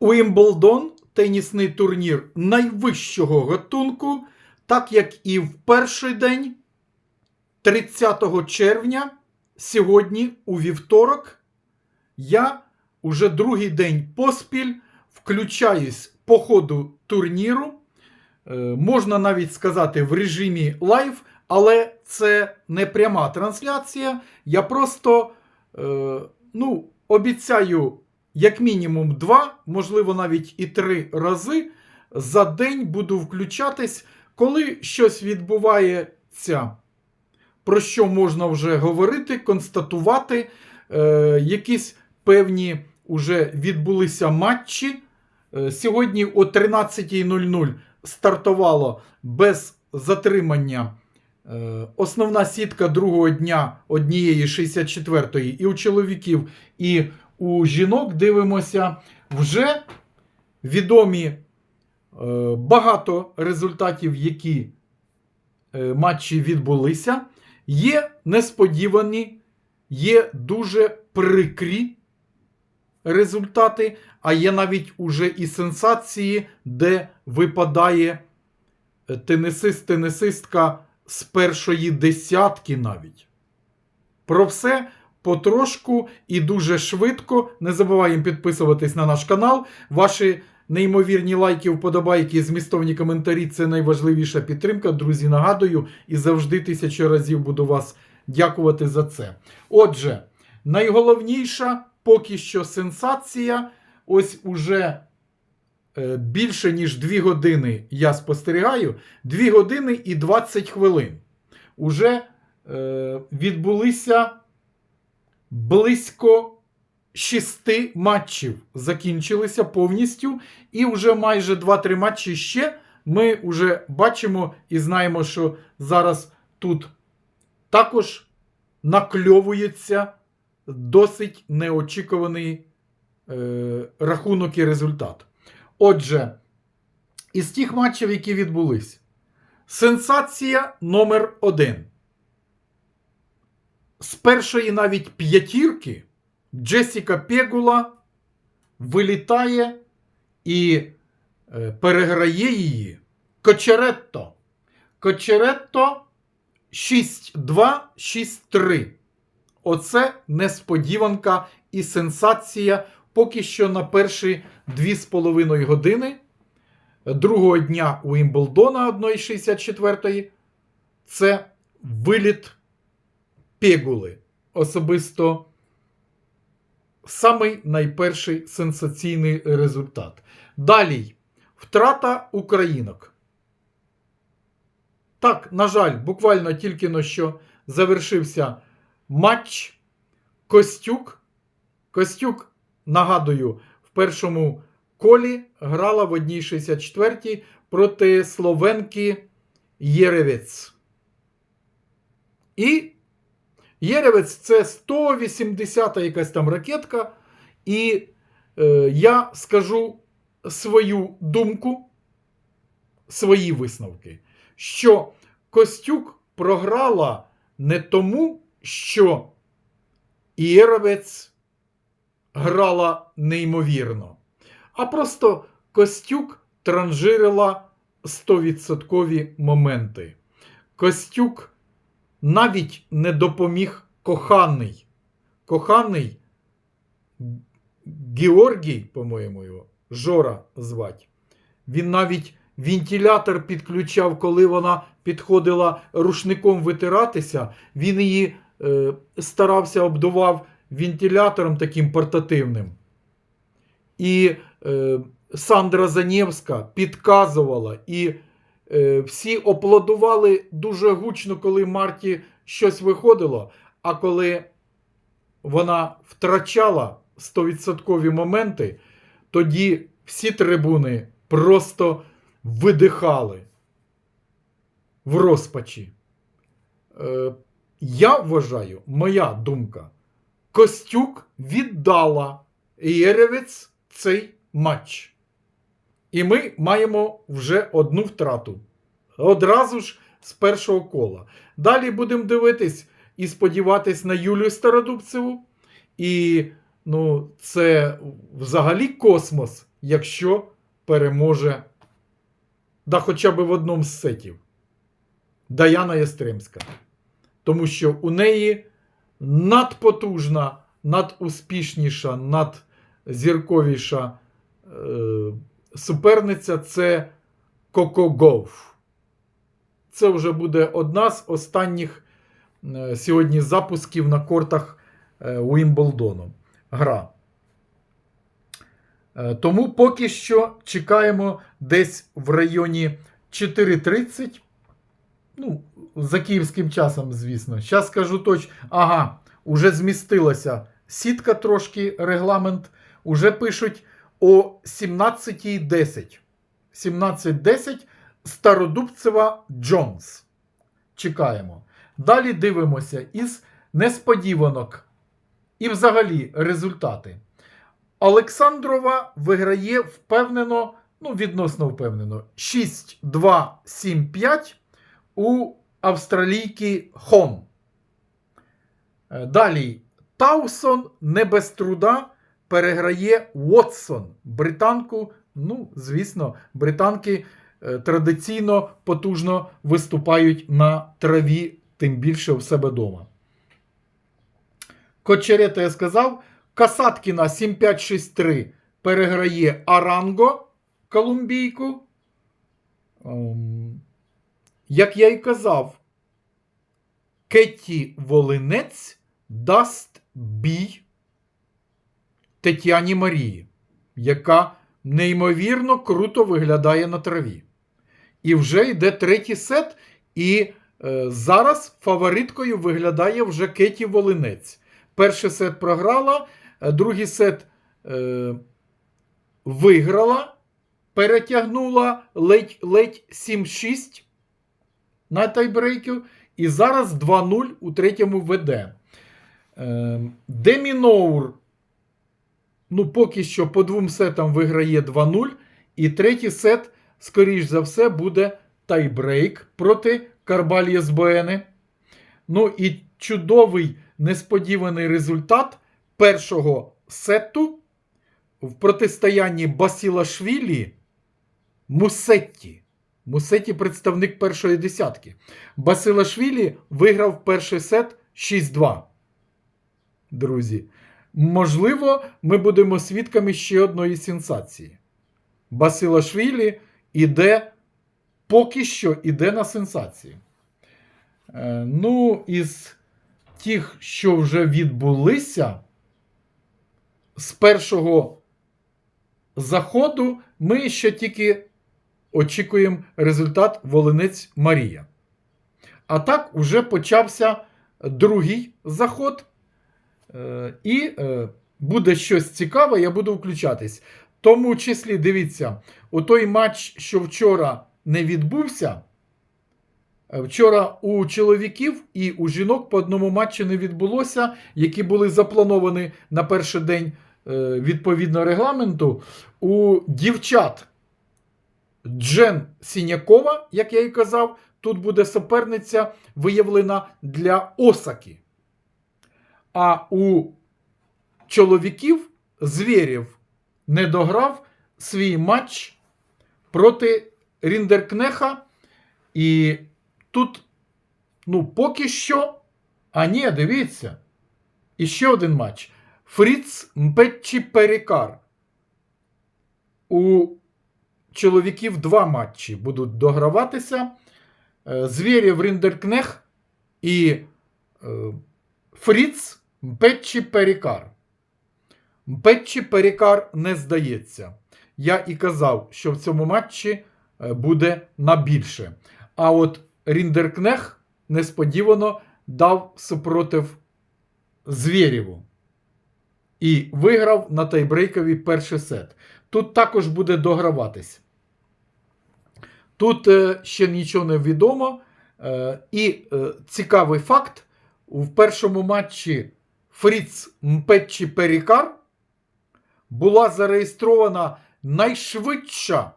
Уімблдон тенісний турнір найвищого гатунку, так як і в перший день, 30 червня, сьогодні, у вівторок, я уже другий день поспіль включаюсь по ходу турніру. Е, можна навіть сказати в режимі лайв, але це не пряма трансляція. Я просто е, ну, обіцяю як мінімум два, можливо, навіть і три рази за день буду включатись, коли щось відбувається, про що можна вже говорити, констатувати. Е, якісь певні вже відбулися матчі. Е, Сьогодні о 13.00 стартувало без затримання е, основна сітка другого дня однієї 64-ї і у чоловіків, і у жінок дивимося вже відомі е, багато результатів, які е, матчі відбулися. Є несподівані, є дуже прикрі результати, а є навіть уже і сенсації, де випадає е, тенісист-тенісистка з першої десятки навіть. Про все потрошку і дуже швидко. Не забуваємо підписуватись на наш канал. Ваші неймовірні лайки, вподобайки, змістовні коментарі це найважливіша підтримка. Друзі, нагадую, і завжди тисячу разів буду вас дякувати за це. Отже, найголовніша поки що сенсація. Ось уже е, більше ніж 2 години я спостерігаю. 2 години і 20 хвилин. Уже е, відбулися близько 6 матчів. Закінчилися повністю. І вже майже 2-3 матчі ще ми вже бачимо і знаємо, що зараз тут також накльовується досить неочікуваний е, рахунок і результат. Отже, із тих матчів, які відбулись, сенсація номер один. З першої навіть п'ятірки Джесіка Пегула вилітає і е, переграє її Кочеретто. Кочеретто 6-2, 6-3. Оце несподіванка і сенсація поки що на перші 2,5 години другого дня у Імблдона 1,64. Це виліт Пегули. Особисто самий найперший сенсаційний результат. Далі втрата українок. Так, на жаль, буквально тільки но що завершився матч Костюк. Костюк, нагадую, в першому колі грала в 1-64 проти Словенки Єревець. І Єревець це 180-та якась там ракетка. І е, я скажу свою думку, свої висновки, що Костюк програла не тому, що Єревець грала неймовірно, а просто Костюк транжирила 100% моменти. Костюк навіть не допоміг коханий. Коханий Георгій, по-моєму, його, Жора звать. Він навіть вентилятор підключав, коли вона підходила рушником витиратися. Він її е, старався обдував вентилятором таким портативним. І е, Сандра Занєвська підказувала, і всі оплодували дуже гучно, коли Марті щось виходило. А коли вона втрачала 100% моменти, тоді всі трибуни просто видихали в розпачі. Е, я вважаю, моя думка, Костюк віддала Єревець цей матч. І ми маємо вже одну втрату. Одразу ж з першого кола. Далі будемо дивитись і сподіватись на Юлію Стародубцеву. І ну, це взагалі космос, якщо переможе да хоча б в одному з сетів Даяна Єстремська. Тому що у неї надпотужна, надуспішніша, надзірковіша е, суперниця це Коко Гоуф. Це вже буде одна з останніх е, сьогодні запусків на кортах е, Уімблдону. Гра. Е, Тому поки що чекаємо десь в районі 4.30. Ну, за київським часом, звісно. Зараз скажу точно. Ага, уже змістилася сітка трошки, регламент. Уже пишуть о 17.10. 17.10 Стародубцева Джонс. Чекаємо. Далі дивимося із несподіванок. І взагалі результати. Олександрова виграє впевнено, ну, відносно впевнено, 6-2-7-5 у австралійки Хон. Е, Далі Таусон не без труда переграє Уотсон, британку. Ну, звісно, британки е, традиційно потужно виступають на траві, тим більше в себе вдома. Кочерета я сказав. Касаткіна 7-5-6-3 переграє Аранго колумбійку. Ем, як я й казав, Кетті Волинець дасть бій Тетяні Марії, яка неймовірно круто виглядає на траві. І вже йде третій сет, і е, зараз фавориткою виглядає вже Кеті Волинець. Перший сет програла, е, другий сет е, виграла, перетягнула ледь-ледь 7-6 на тайбрейків. І зараз 2-0 у третьому веде. Е, Демі Ноур, ну, поки що по двом сетам виграє 2-0. І третій сет, скоріш за все, буде тайбрейк проти Карбалії Збоени. Ну і чудовий несподіваний результат першого сету в протистоянні Басілашвілі Мусетті. Мусетті представник першої десятки. Басилашвілі виграв перший сет 6-2. Друзі. Можливо, ми будемо свідками ще одної сенсації. Басилашвілі іде поки що іде на сенсації. Е, ну, із тих, що вже відбулися, з першого заходу ми ще тільки очікуємо результат Волинець Марія. А так уже почався другий заход. Е, І е, буде щось цікаве, я буду включатись. Тому числі, дивіться, у той матч, що вчора не відбувся. е, Вчора у чоловіків і у жінок по одному матчі не відбулося, які були заплановані на перший день відповідно регламенту. У дівчат Джен Сінякова, як я і казав, тут буде суперниця виявлена для Осаки. А у чоловіків Звєрєв не дограв свій матч проти Ріндеркнеха. І тут, ну, поки що. А ні, дивіться. І ще один матч. Фріц Мпетчі Перікар. У чоловіків два матчі будуть дограватися. Е, Звєрєв Ріндеркнех і е, Фріц Мпетчі Перікар. Мпетчі Перікар не здається. Я і казав, що в цьому матчі е, буде на більше. А от Ріндеркнех несподівано дав супротив Звєрєву. І виграв на тайбрейкові перший сет. Тут також буде дограватись. Тут е, ще нічого не відомо. Е, і цікавий факт: в першому матчі Фріц Мпетчі Перікар була зареєстрована найшвидша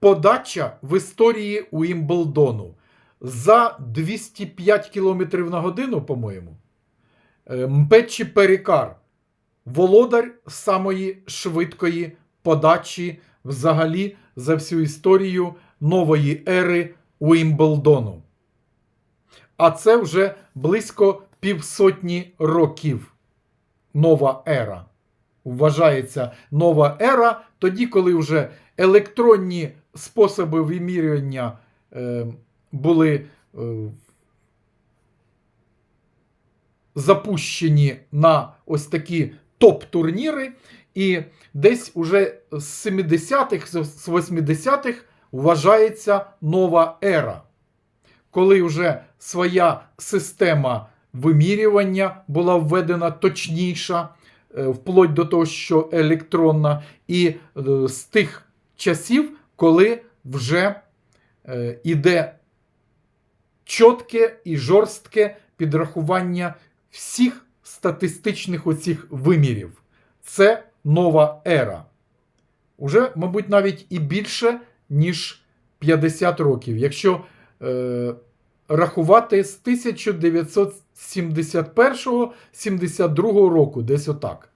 подача в історії Уімблдону за 205 км на годину, по-моєму. Е, Мпетчі Перікар, володар самої швидкої подачі взагалі за всю історію нової ери Уімблдону. А це вже близько півсотні років. Нова ера. Вважається нова ера тоді, коли вже електронні способи вимірювання е, були е, запущені на ось такі топ-турніри, і десь уже з 70-х, з 80-х вважається нова ера, коли вже своя система вимірювання була введена точніша, е, вплоть до того, що електронна, і е, з тих часів, коли вже е, іде чітке і жорстке підрахування всіх статистичних оцих вимірів. Це нова ера. Уже, мабуть, навіть і більше, ніж 50 років. Якщо е, рахувати з 1971-72 року, десь отак,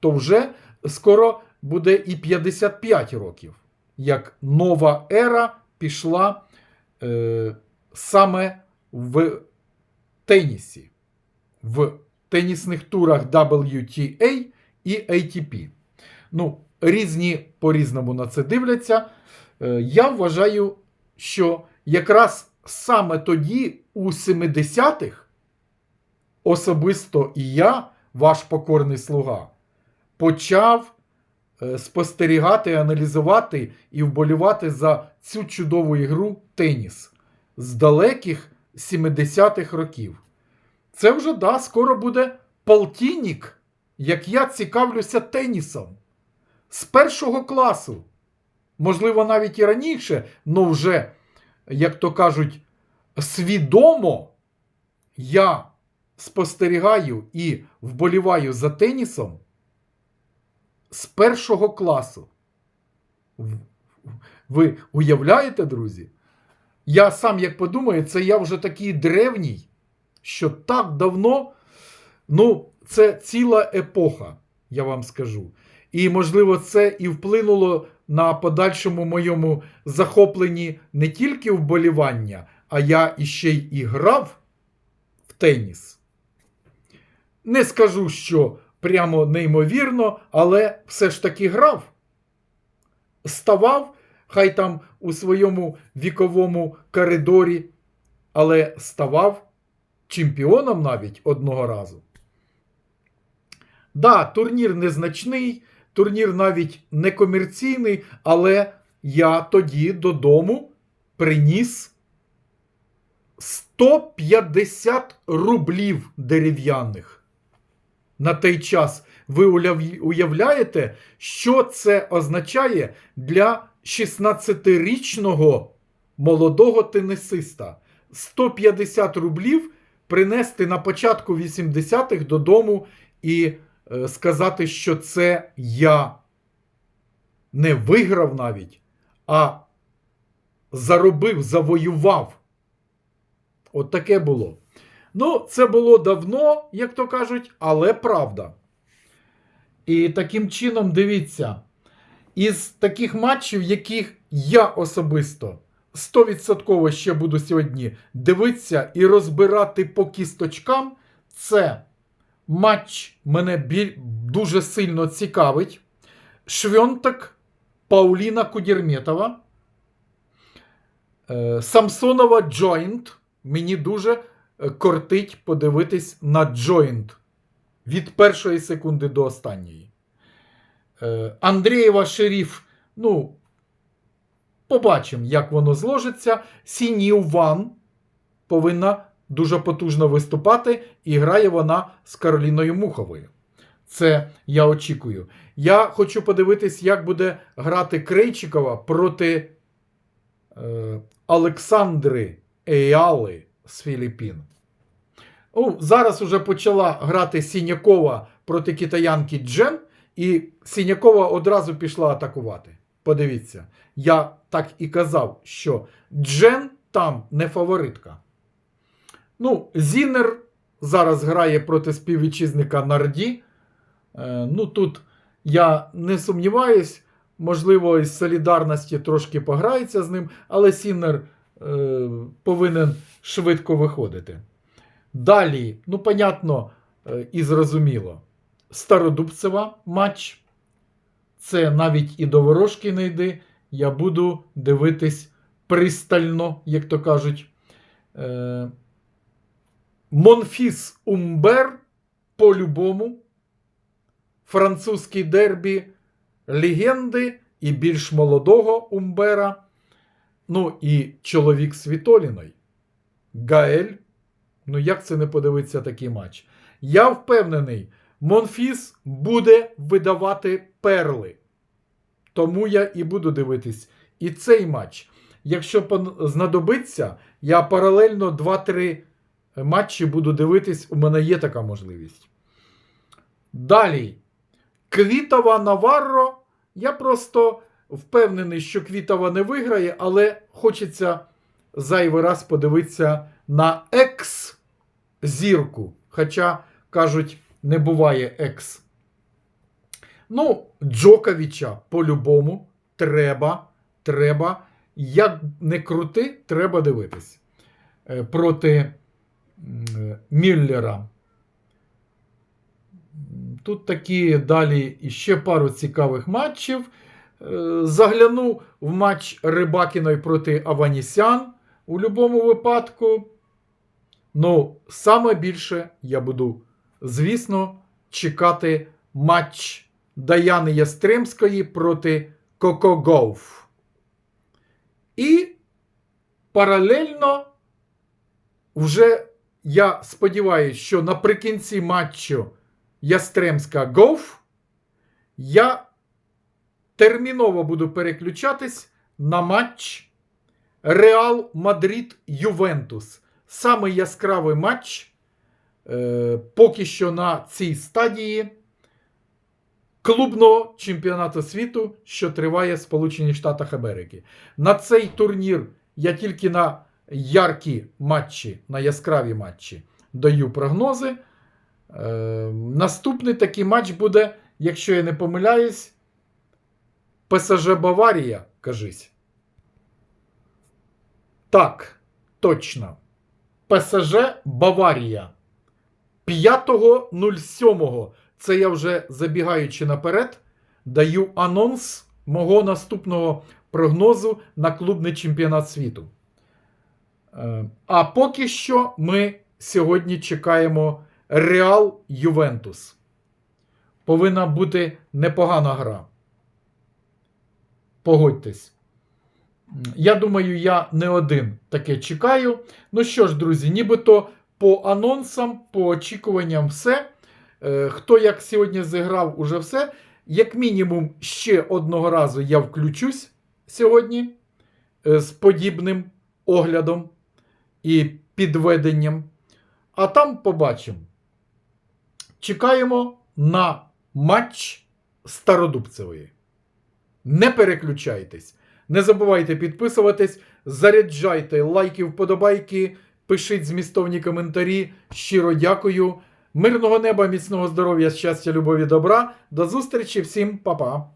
то вже скоро буде і 55 років, як нова ера пішла е, саме в тенісі, в тенісних турах WTA і ATP. Ну, різні по-різному на це дивляться. Е, Я вважаю, що якраз саме тоді, у 70-х, особисто і я, ваш покорний слуга, почав е, спостерігати, аналізувати і вболівати за цю чудову ігру теніс з далеких 70-х років. Це вже да, скоро буде полтинник, як я цікавлюся тенісом з першого класу. Можливо, навіть і раніше, але вже, як то кажуть, свідомо я спостерігаю і вболіваю за тенісом з першого класу. Ви уявляєте, друзі? Я сам як подумаю, це я вже такий древній, що так давно, ну, це ціла епоха, я вам скажу. І, можливо, це і вплинуло на подальшому моєму захопленні не тільки вболівання, а я іще й і грав в теніс. Не скажу, що прямо неймовірно, але все ж таки грав. Ставав, хай там у своєму віковому коридорі, але ставав чемпіоном навіть одного разу. Да, турнір незначний, турнір навіть не комерційний, але я тоді додому приніс 150 рублів дерев'яних. На той час ви уявляєте, що це означає для 16-річного молодого тенісиста? 150 рублів принести на початку 80-х додому і е, сказати, що це я не виграв навіть, а заробив, завоював. От таке було. Ну, це було давно, як то кажуть, але правда. І таким чином, дивіться, із таких матчів, яких я особисто 100% ще буду сьогодні дивитися і розбирати по кісточкам, це матч мене біль... дуже сильно цікавить. Швьонтак Пауліна Кудірметова. Е, Самсонова Джойнт. Мені дуже кортить подивитись на Джойнт від першої секунди до останньої. Е, Андрієва Шеріф, ну, побачимо, як воно зложиться. Сінів Ван повинна дуже потужно виступати, і грає вона з Кароліною Муховою. Це я очікую. Я хочу подивитись, як буде грати Крейчикова проти е, Олександри Еяли з Філіппін. Ну, зараз уже почала грати Сінякова проти китаянки Джен, і Сінякова одразу пішла атакувати. Подивіться, я так і казав, що Джен там не фаворитка. Ну, Зінер зараз грає проти співвітчизника Нарді. Е, ну тут я не сумніваюсь, можливо, із солідарності трошки пограється з ним, але Сіннер е, повинен швидко виходити. Далі, ну, понятно е, і зрозуміло, Стародубцева матч. Це навіть і до ворожки не йди. Я буду дивитись пристально, як то кажуть. Е, Монфіс Умбер по-любому. Французький дербі легенди і більш молодого Умбера. Ну і чоловік Світоліної. Гаель. Ну, як це не подивитися такий матч? Я впевнений, Монфіс буде видавати перли. Тому я і буду дивитись і цей матч. Якщо знадобиться, я паралельно 2-3 матчі буду дивитись, у мене є така можливість. Далі. Квітова Наварро. Я просто впевнений, що Квітова не виграє, але хочеться зайвий раз подивитися на екс-зірку. Хоча, кажуть, не буває екс. Ну, Джоковича по-любому треба. Треба. Як не крути, треба дивитись. Е, Проти Мюллера. Тут такі далі ще пару цікавих матчів. Е, Загляну в матч Рибакіної проти Аванісян у будь-якому випадку. Ну, саме більше я буду, звісно, чекати матч Даяни Ястремської проти Коко Гоуф. І паралельно вже я сподіваюся, що наприкінці матчу Ястремська Гоуф я терміново буду переключатись на матч Реал Мадрид Ювентус. Саме яскравий матч е, поки що на цій стадії клубного чемпіонату світу, що триває в Сполучених Штатах Америки. На цей турнір я тільки на яркі матчі, на яскраві матчі даю прогнози. Е, наступний такий матч буде, якщо я не помиляюсь, ПСЖ Баварія, кажись. Так, точно. ПСЖ Баварія. 5.07. Це я вже забігаючи наперед, даю анонс мого наступного прогнозу на клубний чемпіонат світу. Е, А поки що ми сьогодні чекаємо Реал Ювентус. Повинна бути непогана гра. Погодьтесь. Я думаю, я не один таке чекаю. Ну що ж, друзі, нібито по анонсам, по очікуванням все. Е, Хто як сьогодні зіграв, уже все. Як мінімум, ще одного разу я включусь сьогодні е, з подібним оглядом і підведенням. А там побачимо. Чекаємо на матч Стародубцевої. Не переключайтесь. Не забувайте підписуватись, заряджайте лайки, вподобайки, пишіть змістовні коментарі. Щиро дякую. Мирного неба, міцного здоров'я, щастя, любові, добра. До зустрічі всім, па-па.